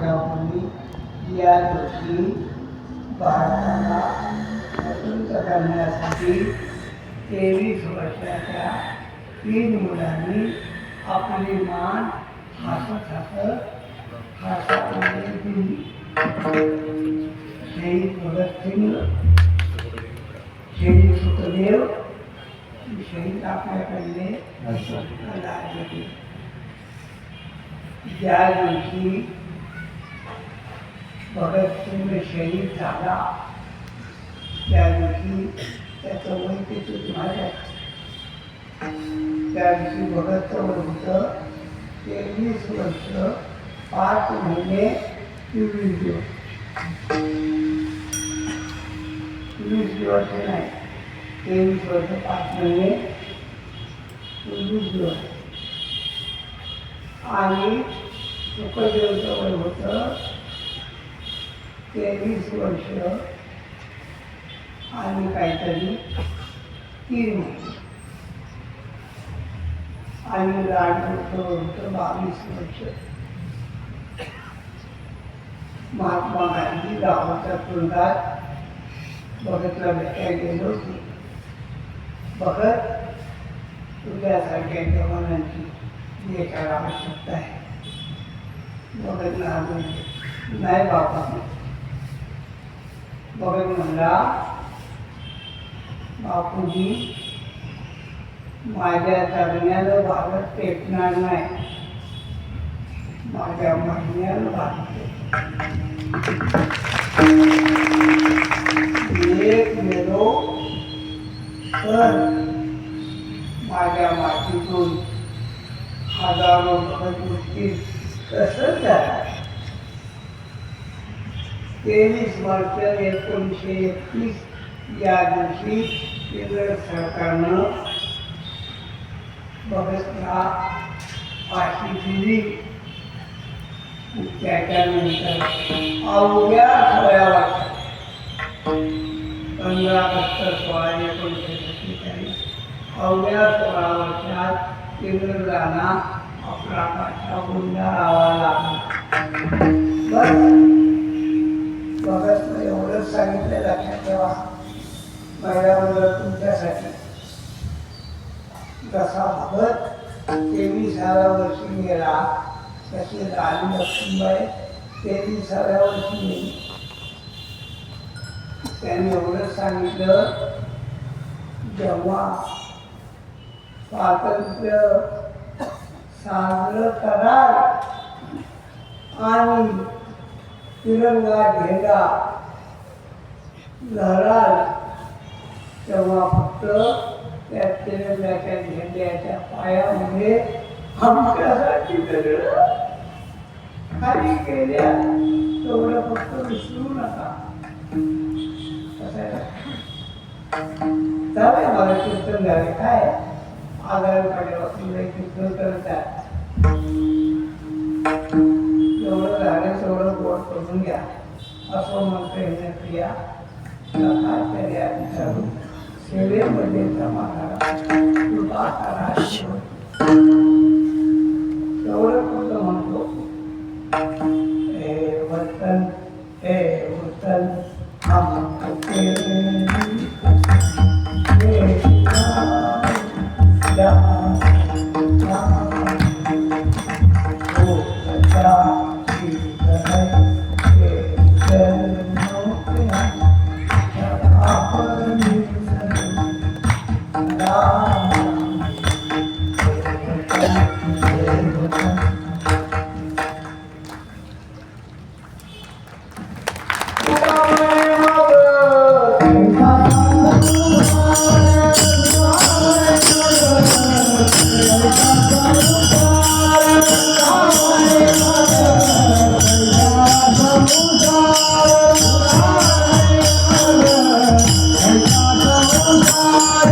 वर्षापूर्वी या दिवशी भारताला स्वतंत्र करण्यासाठी तेवीस वर्षाच्या तीन मुलांनी आपली मान हसत हसत हातामध्ये दिली. शहीद भगतसिंग शहीद सुखदेव शहीद आपल्याकडले राज्य ज्या दिवशी भगतसिंग शहीद झाला. त्या दिवशी त्याचं वय किती तुम्हाला त्या दिवशी भगतचं वय होतं तेवीस वर्ष पाच महिने चोवीस दिवस. वीस दिवस नाही तेवीस वर्ष पाच महिने चोवीस दिवस. आणि सुखदेवचं वय होतं तेवीस वर्ष आणि काहीतरी तीन आणि राजवचं होतं बावीस वर्ष. महात्मा गांधी गावाच्या तुरुंगात भगतला भेटायला गेलो होते. भगत तुझ्यासारख्या जवानांची देशाला आवश्यकता आहे. भगतला नाही बाबा. म्हणला बापूजी माझ्या जगण्यानं भारत पेटणार नाही. माझ्या महिन्यानं भारत एक मेलो तर माझ्या मातीतून हजारो भगत गोष्टी कसं झालं तेवीस मार्च एकोणीसशे एकतीस या दिवशी केंद्र सरकारनं भगतला फाशी दिली त्याच्यानंतर अवघ्या सोळा वर्षात पंधरा ऑगस्ट सोळा एकोणीसशे सत्तेचाळीस अवघ्या सोळा वर्षात इंग्रजांना आपला भाषा गुंडाळावा लागला. बस. सांगितलं लक्षात ठेवा महिलाबरोबर तुमच्यासाठी. जसा भगत तेविसाव्या वर्षी गेला तसे राणी लक्ष्मीबाई तेविसाव्या वर्षी गेली त्यांनी एवढंच सांगितलं जेव्हा स्वातंत्र्य साजरं कराल आणि तिरंगा झेंडा लहराल तेव्हा फक्त त्याच्या तिरंगाच्या झेंड्याच्या पायामध्ये आमच्यासाठी वेगळं खाली केल्या. तेवढं फक्त विसरू नका. चालेल मला कीर्तन झाले काय? आजाराकडे वकील कीर्तन करत आहे एवढं झालं तेवढं गोड करून घ्या. असं म्हणतं येणे क्रिया सेवेमध्ये एवढं कुठं म्हणतो हे वतन हे वतन Allah